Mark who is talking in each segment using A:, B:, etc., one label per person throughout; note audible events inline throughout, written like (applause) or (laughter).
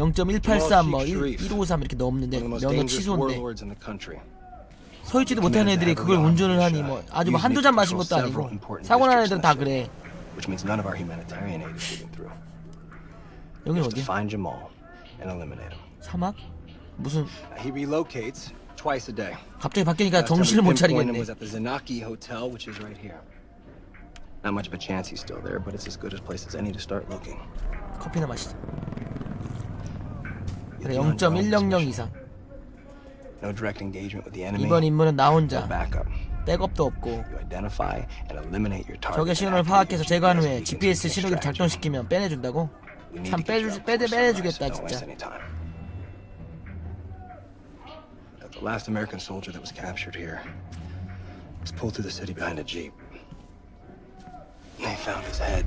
A: 0.183뭐 1, 153 이렇게 넘는데 면허 취소인데
B: warlords in the country.
A: 서 있지도 못하는 애들이 그걸 운전을 하니 뭐 아주 뭐 한두 잔 마신 것도 아니고 사고 난 애들은 다 그래 여긴 어디야? 사막? 무슨. 갑자기 바뀌니까 정신을 못 차리겠네.
B: Not much of a chance he's still there, but it's as good a place as any to start looking.
A: 커피나 마시자 그래
B: You'll be on your own
A: 0.100
B: this mission.
A: 이상. 이번 임무는 나 혼자. 백업도 없고
B: and.
A: 적의 신호를 파악해서 제거한 후에 GPS 신호기를 작동시키면 빼내준다고? 참 빼주, 빼, 빼내주겠다 진짜
B: The last American soldier that was captured here was pulled through the city behind a jeep. They found his head,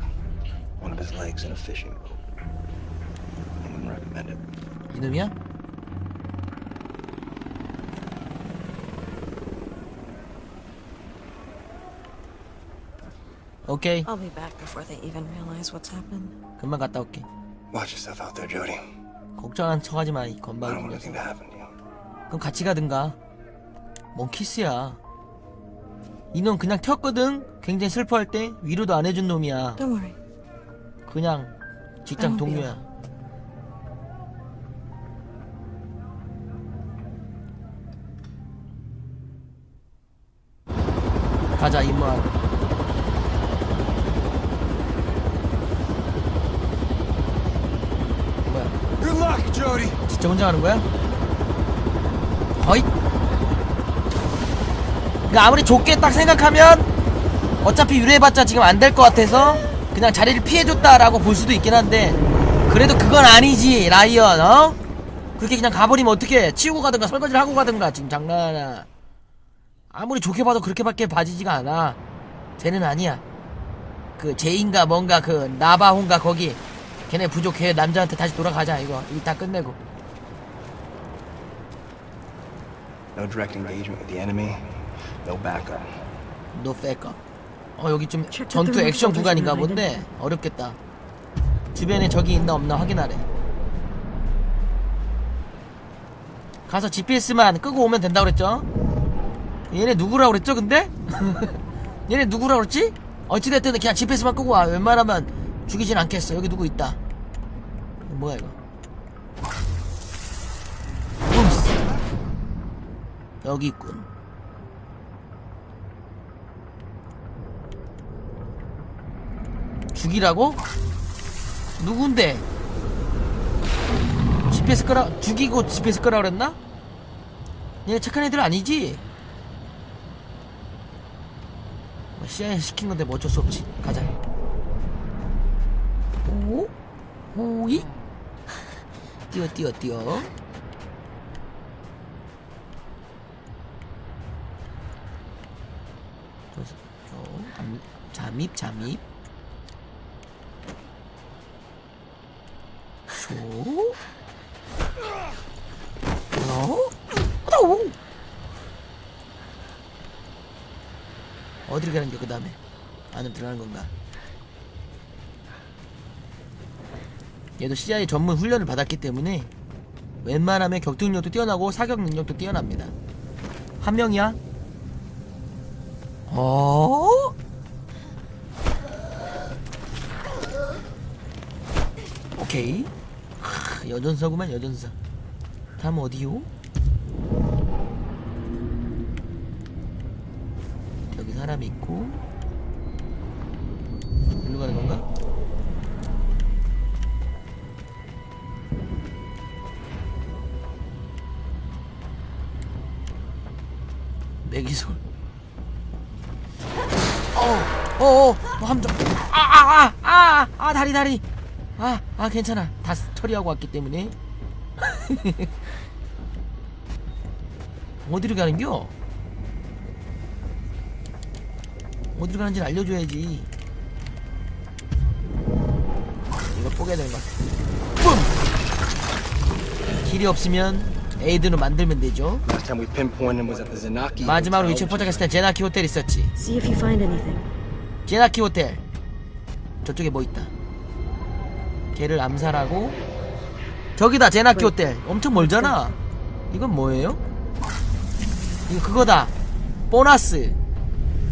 B: one of his legs in a fishing boat. I wouldn't recommend it.
A: 이놈이야? 오케이
C: I'll be back before they even realize what's happened.
A: 금방 갔다 올게
B: Watch yourself out there, Jody.
A: 걱정한 척하지 마 이
B: I don't
A: 건방진
B: want
A: 녀석
B: anything to happen to you.
A: 그럼 같이 가든가 뭔 키스야 이놈 그냥 튀었거든 굉장히 슬퍼할 때 위로도 안 해준 놈이야
C: Don't worry.
A: 그냥 직장 동료야 가자 임무하러 뭐야. 진짜 혼자 가는 거야? 어이 그러니까 아무리 좋게 딱 생각하면 어차피 유래해봤자 지금 안 될 것 같아서 그냥 자리를 피해줬다라고 볼 수도 있긴 한데 그래도 그건 아니지 라이언 어? 그렇게 그냥 가버리면 어떡해 치우고 가든가 설거지를 하고 가든가 지금 장난하나 아무리 좋게 봐도 그렇게밖에 봐지지가 않아. 쟤는 아니야. 그 제인가 뭔가 그 나바혼가 거기 걔네 부족 걔 남자한테 다시 돌아가자. 이거. 일다 끝내고.
B: No direct engagement with the enemy. No backup.
A: 노 백업 어 여기 좀 전투 액션 구간인가 본데 어렵겠다. 주변에 적이 있나 없나 확인하래. 가서 GPS만 끄고 오면 된다 그랬죠 얘네 누구라고 그랬죠 근데? (laughs) 얘네 누구라고 그랬지? 어찌됐든 그냥 GPS만 끄고 와 웬만하면 죽이진 않겠어 여기 누구 있다 뭐야 이거 음, 붐스. 여기 있군 죽이라고? 누군데? GPS 끄라 죽이고 GPS 끄라 그랬나? 얘네 착한 애들 아니지? 뭐 CIA 시킨 건데 뭐 어쩔 수 없지 가자 오? 오이? 뛰어 뛰어 뛰어 잠- 잠입 잠입 쇼? 어? 어? 가는 게 그 다음에 안으로 들어가는 건가? 얘도 CIA 전문 훈련을 받았기 때문에 웬만하면 격투 능력도 뛰어나고 사격 능력도 뛰어납니다. 한 명이야? 어? 오케이. 하, 여전사구만 여전사. 다음 어디요? 사람이 있고. 일로 가는 건가? 매기솔. 어, 어, 어, 함정. 아, 아, 아, 아, 아, 다리, 다리. 아, 아, 괜찮아. 다 처리하고 왔기 때문에. (laughs) 어디로 가는겨? 어디로 가는지 알려줘야지. 이거 뽀개야 되는 것 같아. 뿜! 길이 없으면 에이드로 만들면 되죠. 마지막으로
B: Hotel,
A: 위치
B: which
A: 포착했을 때 제나키 호텔 있었지. 제나키 호텔. 저쪽에 뭐 있다. 걔를 암살하고 저기다 제나키 호텔 엄청 멀잖아 이건 뭐예요? 이거 그거다 보너스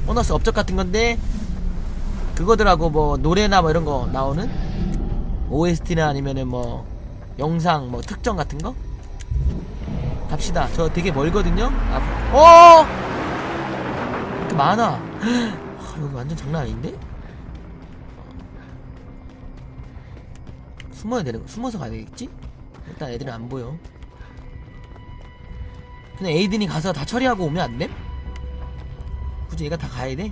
A: 보너스 업적 같은 건데 그거더라고 뭐 노래나 뭐 이런 거 나오는? OST나 아니면은 뭐 영상 뭐 특정 같은 거? 갑시다. 저 되게 멀거든요. 앞- 어! 이렇게 많아. 하, 여기 완전 장난 아닌데? 숨어야 되는 거 숨어서 가야 되겠지? 일단 애들이 안 보여. 그냥 에이든이 가서 다 처리하고 오면 안 돼? 굳이 얘가 다 가야 돼?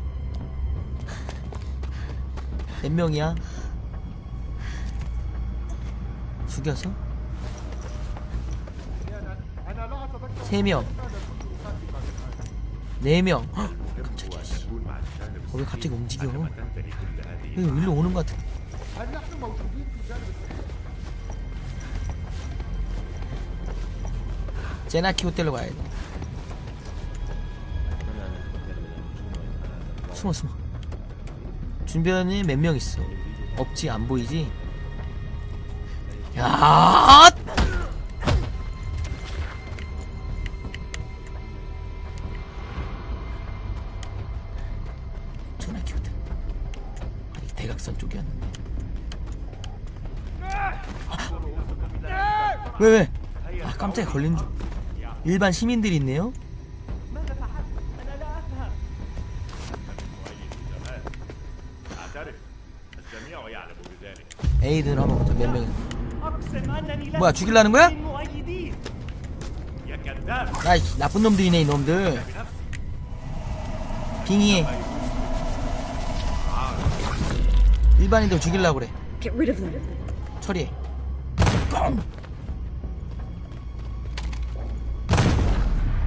A: 몇 명이야? 죽여서? 세 명. 네 명. 헉, 깜짝이야. 씨. 어, 왜 갑자기 움직여? 왜 일로 오는 것 같은? 제나키 호텔로 가야 돼. 숨어 숨어. 준비하는 몇명 있어? 없지 안 보이지? 야! 호텔. 아니 대각선 쪽이었는데. 왜 왜? 아 깜짝이야 걸린 줄. 일반 시민들이 있네요. 에이든 한번 보자 몇 명이 뭐야 죽일라는 거야? 야이 나쁜 놈들이네 이놈들. 빙이 일반인들 죽일라고 그래. 처리해. 꽁!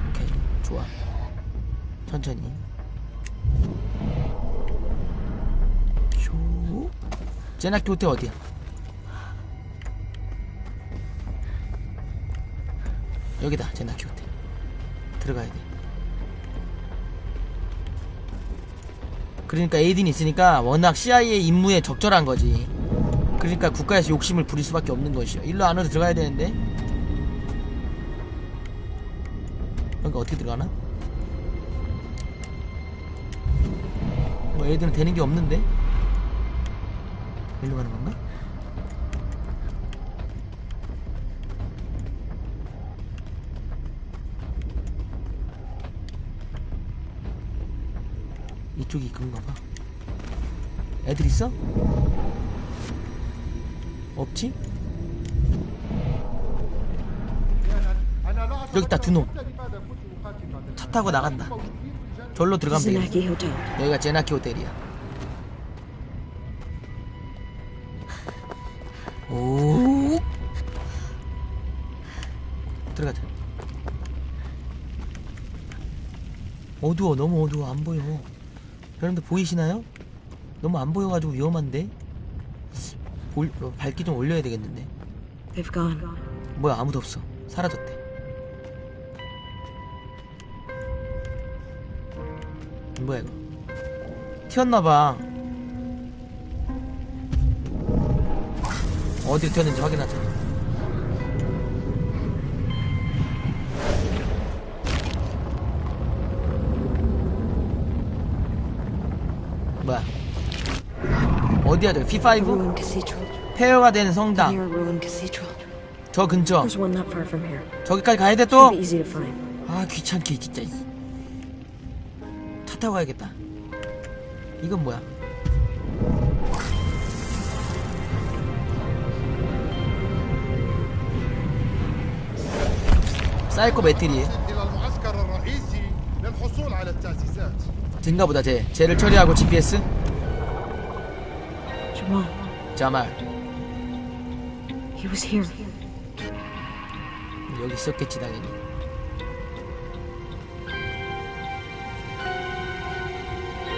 A: 오케이 좋아. 천천히. 제나키 호텔 어디야? 여기다, 제나키 호텔. 들어가야 돼. 그러니까 에이딘이 있으니까 워낙 CIA 임무에 적절한 거지. 그러니까 국가에서 욕심을 부릴 수밖에 없는 것이요. 일로 안으로 들어가야 되는데. 그러니까 어떻게 들어가나? 뭐 애들은 되는 게 없는데? 일로 가는 건가? 이쪽이 그건가 봐. 애들 있어? 없지? 여기 있다 두 놈. 차 타고 나간다. 절로 들어가면 되겠다. 여기가 제나키 호텔이야. 오. 들어가자. 어두워, 너무 어두워, 안 보여. 여러분들 보이시나요? 너무 안 보여가지고 위험한데? 올, 어, 밝기 좀 올려야 되겠는데.
C: They've gone.
A: 뭐야, 아무도 없어. 사라졌대. 뭐야, 이거. 튀었나봐. 어디로 튀었는지 확인하자. 어디
C: 하죠?
A: P5? 폐허가 된 성당. 저 근처. 저기까지 가야 돼 또. 아 귀찮게 진짜. 차 타고 가야겠다. 이건 뭐야? 사이코 배터리. 든가보다 쟤. 쟤를 처리하고 GPS?
C: Jamal.
A: 자말
C: He was here.
A: 여기 있었겠지 당연히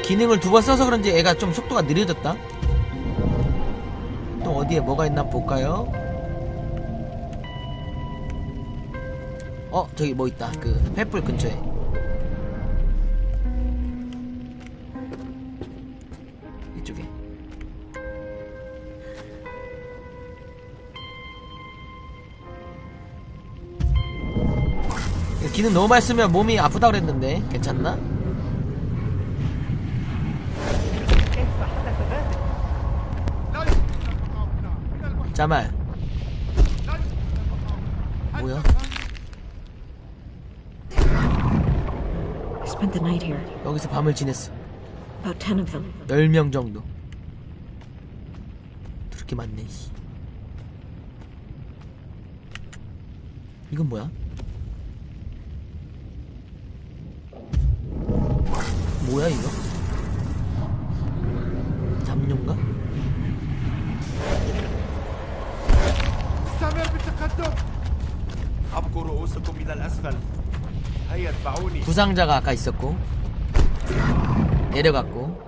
A: 기능을 두 번 써서 그런지 애가 좀 속도가 느려졌다 또 어디에 뭐가 있나 볼까요? 어 저기 뭐 있다 그 횃불 근처에 니는 너무 많이 쓰면 몸이 아프다 그랬는데 괜찮나? 자말 뭐야?
C: Spent the night here.
A: 여기서 밤을 지냈어
C: About 10 of them.
A: 10명 정도 그렇게 많네 씨. 이건 뭐야? 뭐야 이거? 잡룡가? 부상자가 아까 있었고 내려갔고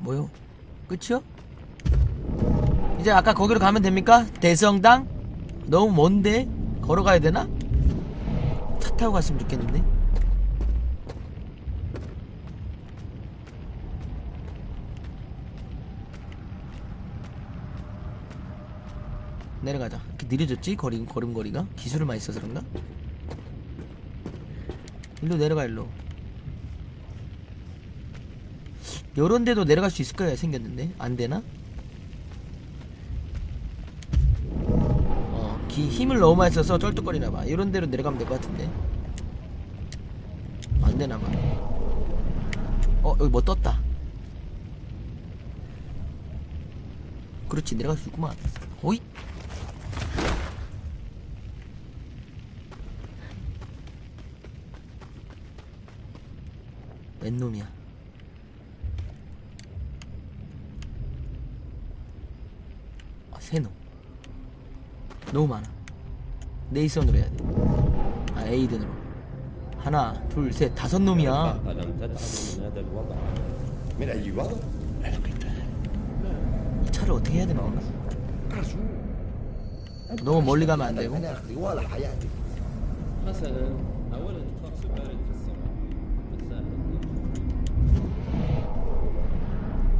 A: 뭐요? 끝이요? 이제 아까 거기로 가면 됩니까? 대성당? 너무 먼데? 걸어가야 되나? 차 타고 갔으면 좋겠는데? 내려가자 이렇게 느려졌지? 거리, 걸음걸이가? 기술을 많이 써서 그런가? 일로 내려가 일로 요런 데도 내려갈 수 있을 거야 생겼는데 안 되나? 어, 기, 힘을 너무 많이 써서 쩔뚝거리나 봐. 이런 데로 내려가면 될 것 같은데. 안 되나 봐. 어, 여기 뭐 떴다. 그렇지, 내려갈 수 있구만. 호잇! 웬 놈이야? 아, 세노 너무 많아. 네이선으로 해야 돼아 에이든으로. 하나 둘 셋 다섯 놈이야. 이 차를 어떻게 해야 되나? 너무 멀리 가면 안 되고.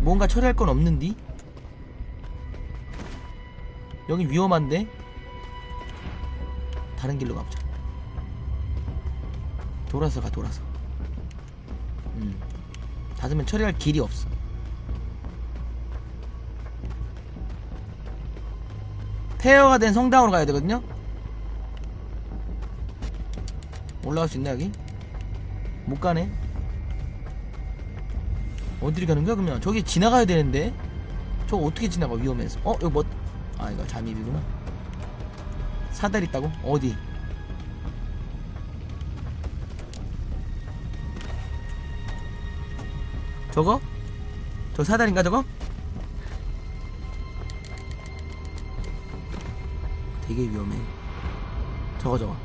A: 뭔가 처리할 건 없는디? 여기 위험한데? 다른 길로 가보자. 돌아서 가, 돌아서. 음. 닫으면 처리할 길이 없어. 폐허가 된 성당으로 가야 되거든요? 올라갈 수 있나, 여기? 못 가네. 어디를 가는 거야 그러면 저기 지나가야 되는데 저거 어떻게 지나가 위험해서 어 이거 뭐 아 이거 잠입이구나. 사다리 있다고? 어디? 저거? 저 사다리인가 저거? 되게 위험해. 저거 저거.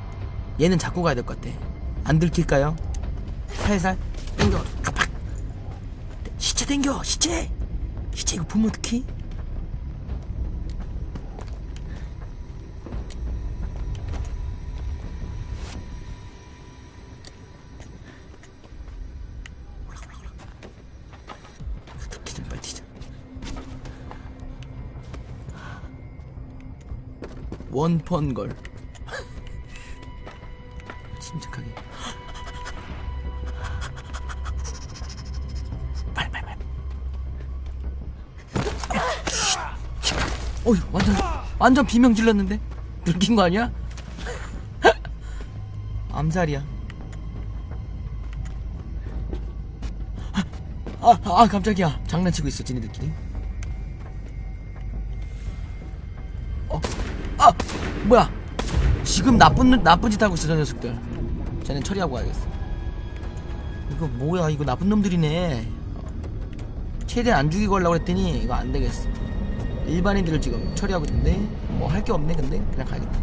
A: 얘는 잡고 가야 될 것 같아. 안 들킬까요? 살살 땡겨. 팍! 시체 땡겨! 시체! 시체 이거 보면 어떡해 원펀걸. 침착하게. 빨리 빨리 빨리. 어휴 완전 완전 비명 질렀는데? 들킨 거 아니야? (laughs) 암살이야. 아, 아 깜짝이야. 장난치고 있어 지네들끼리 뭐야? 지금 나쁜 놈- 나쁜 짓 하고 있어 저 녀석들. 쟤는 처리하고 가야겠어. 이거 뭐야? 이거 나쁜 놈들이네. 최대한 안 죽이고 하려고 했더니 이거 안 되겠어. 일반인들을 지금 처리하고 있는데 뭐 할 게 없네 근데? 그냥 가야겠다.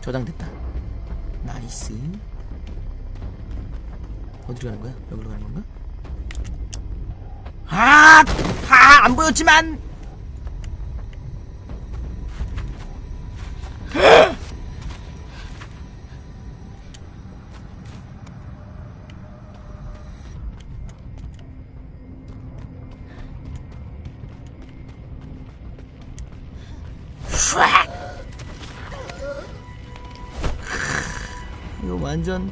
A: 저장됐다. 나이스. 어디로 가는 거야? 여기로 가는 건가? 아! 아! 안 보였지만! 이거 완전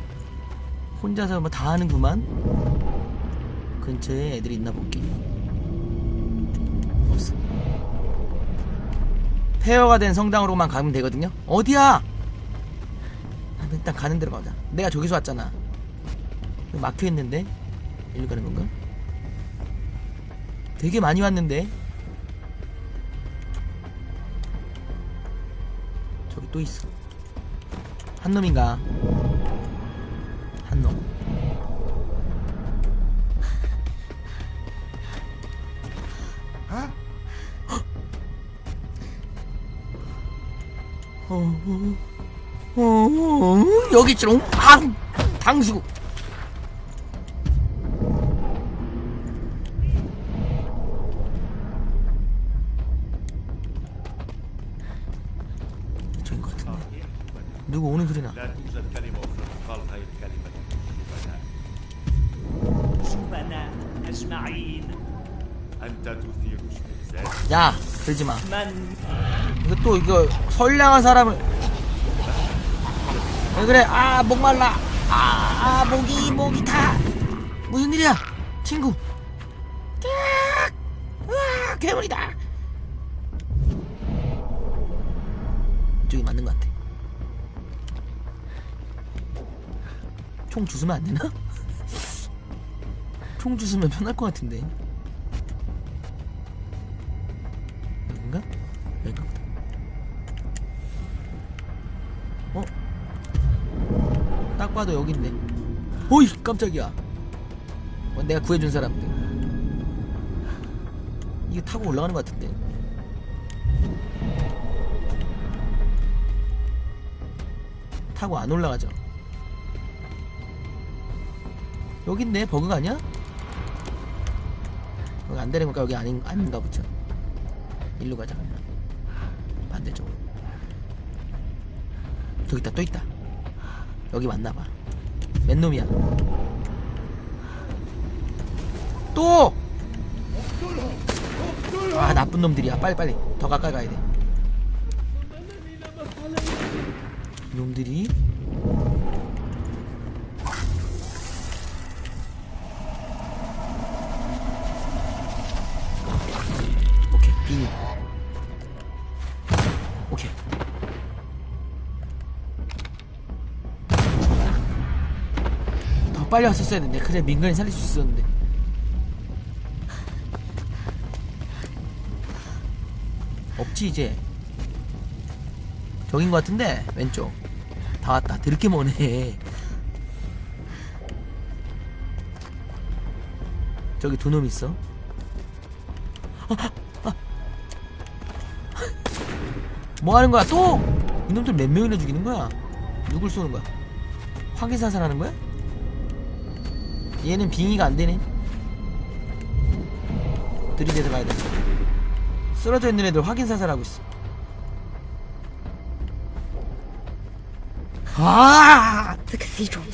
A: 혼자서 뭐 다 하는구만. 근처에 애들이 있나 볼게. 없어. 폐허가 된 성당으로만 가면 되거든요. 어디야? 아, 일단 가는 데로 가자. 내가 저기서 왔잖아. 여기 막혀 있는데 일로 가는 건가? 되게 많이 왔는데. 저기 또 있어. 한 놈인가? 한 놈. 여기 있지롱. 아, 당수. 저인 것 같은데. 누구 오는 소리 나? 야, 그러지 마. 또 이거 선량한 사람을 왜 그래? 아 목말라. 아, 아 목이 목이 타. 무슨 일이야, 친구? 으악, 괴물이다. 이쪽이 맞는 것 같아. 총 주스면 안 되나? (laughs) 총 주스면 편할 것 같은데. 봐도 여긴데. 오이 깜짝이야. 어, 내가 구해준 사람들. 이거 타고 올라가는 것 같은데. 타고 안 올라가죠. 있네 버그가 아니야? 여기 안 되는 건가 여기 아닌 아닌가 보죠. 일로 가자 그러면 반대쪽으로. 저기 있다 또 있다. 여기 맞나봐. 맨 놈이야. 또! 아 나쁜 놈들이야. 빨리 빨리 더 가까이 가야 돼. 놈들이 빨리 왔었어야 됐네 그래 민간인 살릴 수 있었는데 없지 이제 저긴 것 같은데 왼쪽 다 왔다 드럽게 머네 저기 두 놈 있어 뭐 하는 거야 또? 이놈들 몇 명이나 죽이는 거야? 누굴 쏘는 거야? 확인 사살하는 거야? 얘는 빙의가 안 되네. 들이대서 가야 돼. 쓰러져 있는 애들 확인 사살하고 있어. 아!
C: The cathedral.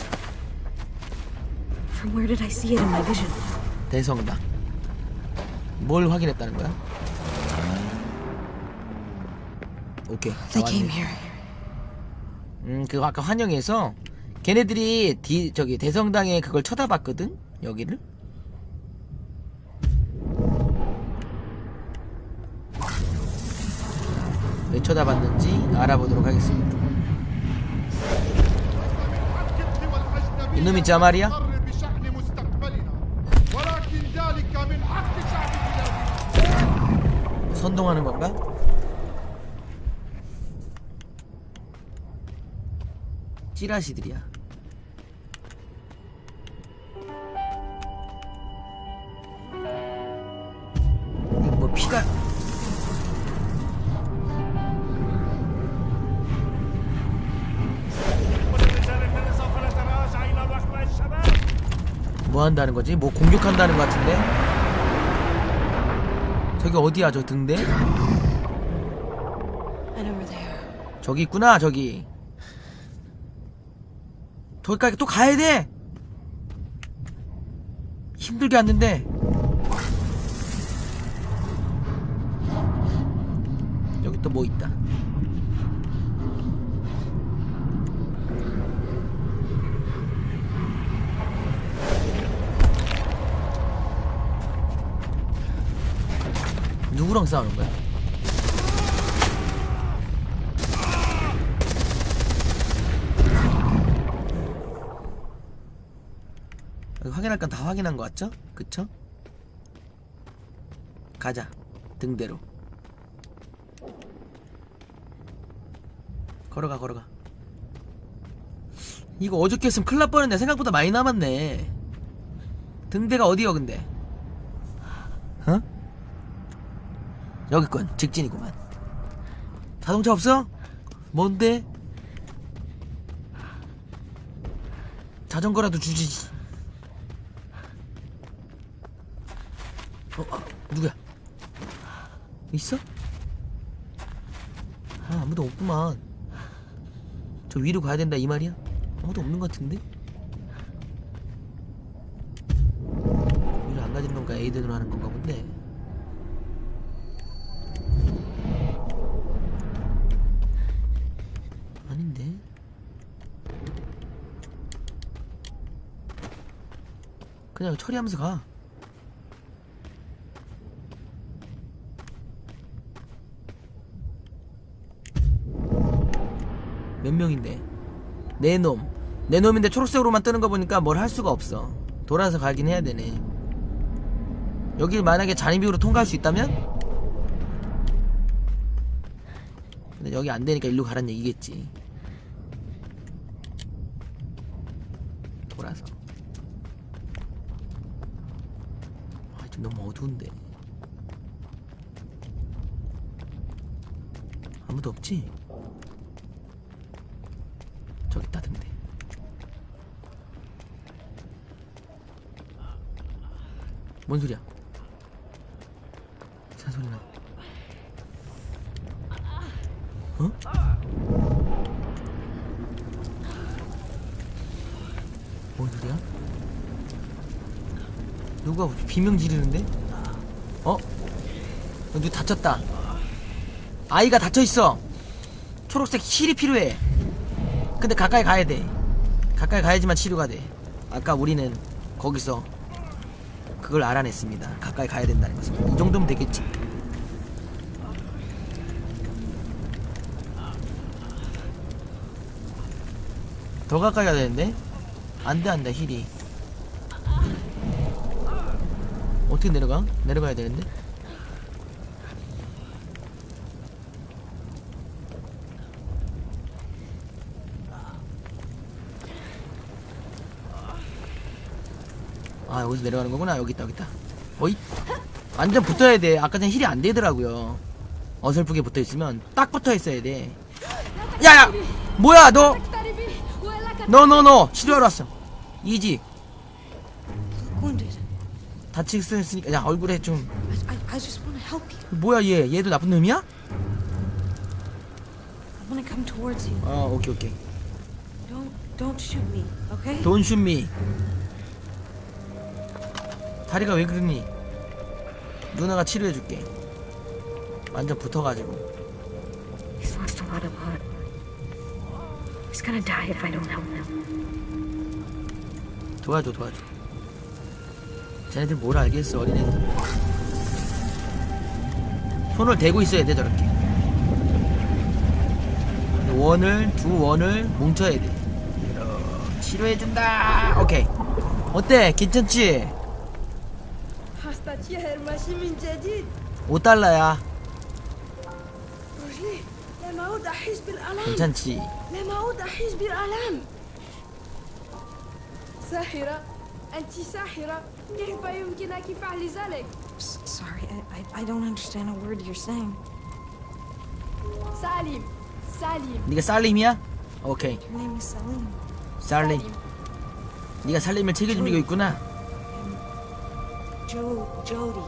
C: From where did I see it in my vision?
A: 대성당. 뭘 확인했다는 거야? 오케이.
C: They came here.
A: 음, 그거 아까 환영해서 걔네들이 디, 저기 대성당에 그걸 쳐다봤거든 여기를 왜 쳐다봤는지 알아보도록 하겠습니다
D: 이놈이 자마리야?
A: 선동하는 건가? 찌라시들이야 뭐 피가 뭐 한다는 거지? 뭐 공격한다는 것 같은데? 저기 어디야 저 등대? 저기 있구나 저기 거기까지 또 가야 돼. 힘들게 왔는데. 여기 또 뭐 있다. 누구랑 싸우는 거야? 확인할 건 다 확인한 거 같죠? 그쵸? 가자 등대로 걸어가 걸어가 이거 어저께 했으면 큰일 날 뻔했네 생각보다 많이 남았네 등대가 어디여 근데 어? 여기건 직진이구만 자동차 없어? 뭔데? 자전거라도 주지 어, 어 누구야? 있어? 아 아무도 없구만 저 위로 가야 된다 이 말이야? 아무도 없는 것 같은데? 위로 안 가지는 건가 에이든으로 하는 건가 본데 아닌데 그냥 처리하면서 가 몇 명인데 네 놈. 네 놈인데 초록색으로만 뜨는 거 보니까 뭘 할 수가 없어. 돌아서 가긴 해야 되네. 여기 만약에 잔입으로 통과할 수 있다면? 근데 여기 안 되니까 일로 가란 얘기겠지. 돌아서. 아, 좀 너무 어두운데. 아무도 없지? 저기 있다 등대 뭔 소리야 이상한 소리 나 어? 뭔 소리야? 누가 비명 지르는데? 어? 어, 누구 다쳤다 아이가 다쳐있어 초록색 힐이 필요해 근데 가까이 가야 돼. 가까이 가야지만 치료가 돼. 아까 우리는 거기서 그걸 알아냈습니다. 가까이 가야 된다는 것을. 이 정도면 되겠지. 더 가까이 가야 되는데? 안 돼, 안 돼, 힐이. 어떻게 내려가? 내려가야 되는데? 아 여기서 내려가는 거구나. 여기 있다 여기 있다. 어이? 완전 붙어야 돼. 아까 전 힐이 안 되더라고요. 어설프게 붙어 있으면 딱 붙어 있어야 돼. 야야! 뭐야 너? 너 너너! 치료하러 왔어. 이지.
C: Wounded.
A: 다치겠으니까. 야 얼굴에 좀. 뭐야 얘? 얘도 나쁜 놈이야? 어 오케이 오케이.
C: Don't shoot me, okay?
A: Don't shoot me 다리가 왜 그러니? 누나가 치료해줄게. 완전 붙어가지고.
C: He's lost a lot of blood. He's gonna die if I don't help him.
A: 도와줘 도와줘. 쟤네들 뭘 알겠어 어린애들. 손을 대고 있어야 돼 저렇게. 원을 두 원을 뭉쳐야 돼. 치료해준다. 오케이. 어때? 괜찮지?
E: حستطيع المشي من جديد
A: 5달러야
E: رجلي لم أعد أحس بالألم
A: 괜찮지
E: لم أعد أحس بالألم ساحرة أنت ساحرة كيف يمكنك فعل ذلك؟
C: S- sorry, I, I I don't understand a word you're saying.
E: سالم سالم
A: 네가 살림이야? 오케이
C: Your name is Salim.
A: 살림 네가 살림을 책임지고 있구나
C: 조
A: 조디.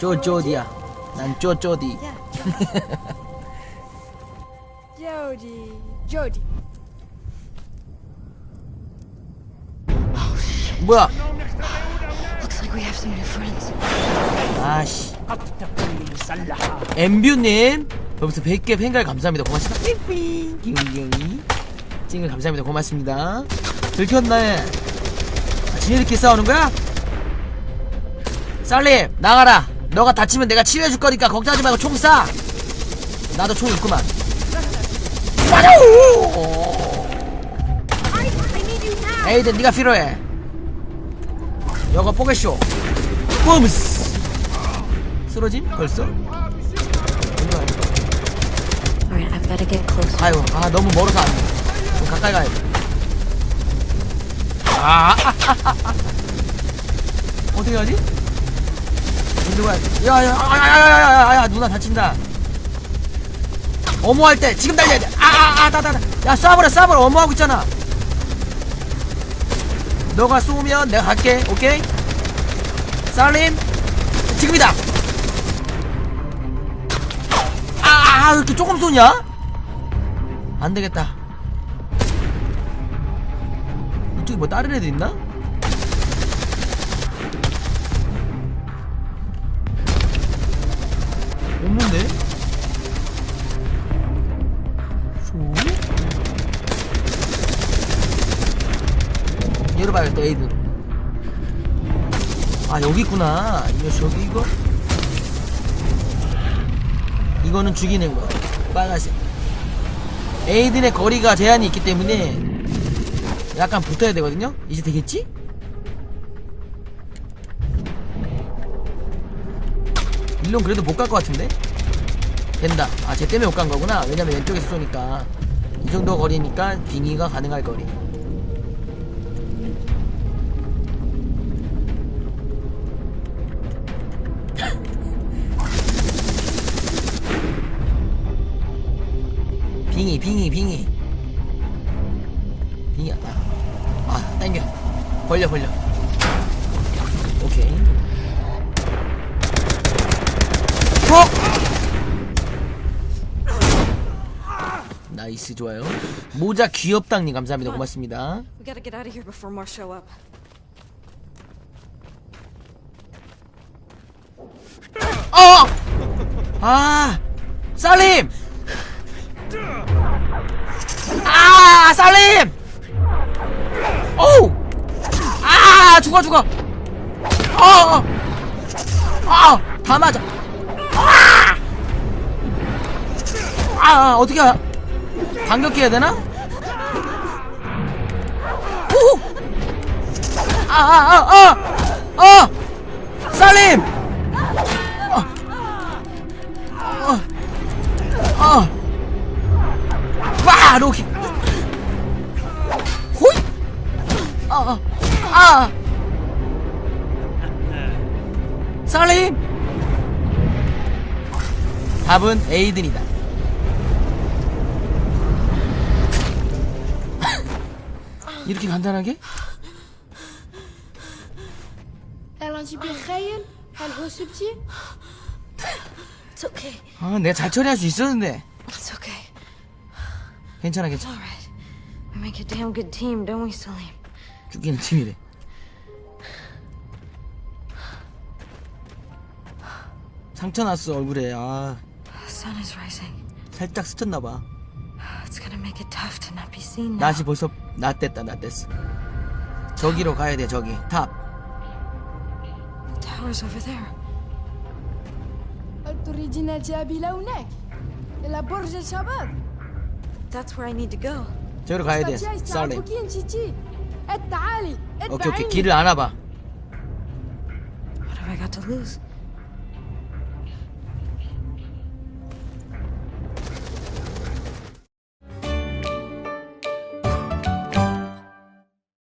A: 조 조디야. 난조 조디.
E: 조디 조디.
A: 뭐야? 아씨. 엠뷰님 여기서 100개 팬갈 감사합니다. 고맙습니다. 띵띵. 찡을 감사합니다. 고맙습니다. 들켰나요? 아, 지네들끼리 싸우는 거야? 쌀림 나가라 너가 다치면 내가 치료해줄 거니까 걱정하지 말고 총 쏴. 나도 총 있구만. 와우! 에이든 네가 필요해. 여거 뽀개쇼. 뿜스. 쓰러짐? 벌써? 아유, 아 너무 멀어서 안 돼. 좀 가까이 가야 돼. 아, 아, 아, 아, 아. 어떻게 하지? 어디로 가야 돼? 야, 야, 아, 야, 야, 야, 야, 야, 누나 다친다. 어머 할 때 지금 달려야 돼. 아, 아, 아, 다, 다, 다. 야, 쏴버려, 쏴버려. 어머 하고 있잖아. 너가 쏘면 내가 갈게. 오케이? 살림, 지금이다. 아, 아, 왜 이렇게 조금 쏘냐? 안 되겠다. 이쪽에 뭐 다른 애들 있나? 열어봐야겠다, 에이드. 아, 여기 있구나. 이 녀석이 이거? 이거는 죽이는 거. 빨간색. 에이든의 거리가 제한이 있기 때문에 약간 붙어야 되거든요? 이제 되겠지? 일론 그래도 못 갈 것 같은데? 된다. 아, 쟤 때문에 못 간 거구나. 왜냐면 왼쪽에서 쏘니까. 이 정도 거리니까 빙의가 가능할 거리. 빙의, 빙의. 빙의. 아, 아, 당겨. 벌려, 벌려. 오케이. 톡! 나이스, 좋아요. 모자 귀엽당님, 감사합니다. 고맙습니다.
C: We gotta get out of here before more show up.
A: 어! 아! 살림! 아! 살림! 오우! 아! 죽어, 죽어! 어! 어! 아! 다 맞아! 아! 아! 어떻게, 하- 반격해야 되나? 오! 아, 아, 아, 아! 어! 살림! 아! 와! 로키! 답은 에이든이다. 이렇게 간단하게?
C: It's okay.
A: 아, 내가 잘 처리할 수 있었는데.
C: It's okay.
A: 괜찮아, 괜찮아.
C: Alright. We make a damn good team, don't we, Salim?
A: 죽이는 팀이래. 상처 났어, 얼굴에. 아,
C: sun is rising.
A: 살짝 스쳤나봐.
C: It's gonna make it tough to not be seen now.
A: 낮이 벌써 낮됐다, 낮됐어. 저기로 가야 돼, 저기. 탑.
C: The tower's over there.
E: تريدين الذهاب إلى هناك إلى برج الشباب
C: That's where I need to go.
A: 저기로 가야 돼,
E: استرجعي
A: 살렘.
E: استعبكين تيتي التعالي
A: 오케이, 오케이.
E: اتبعيني
A: 길을 안 와봐.
C: What have I got to lose?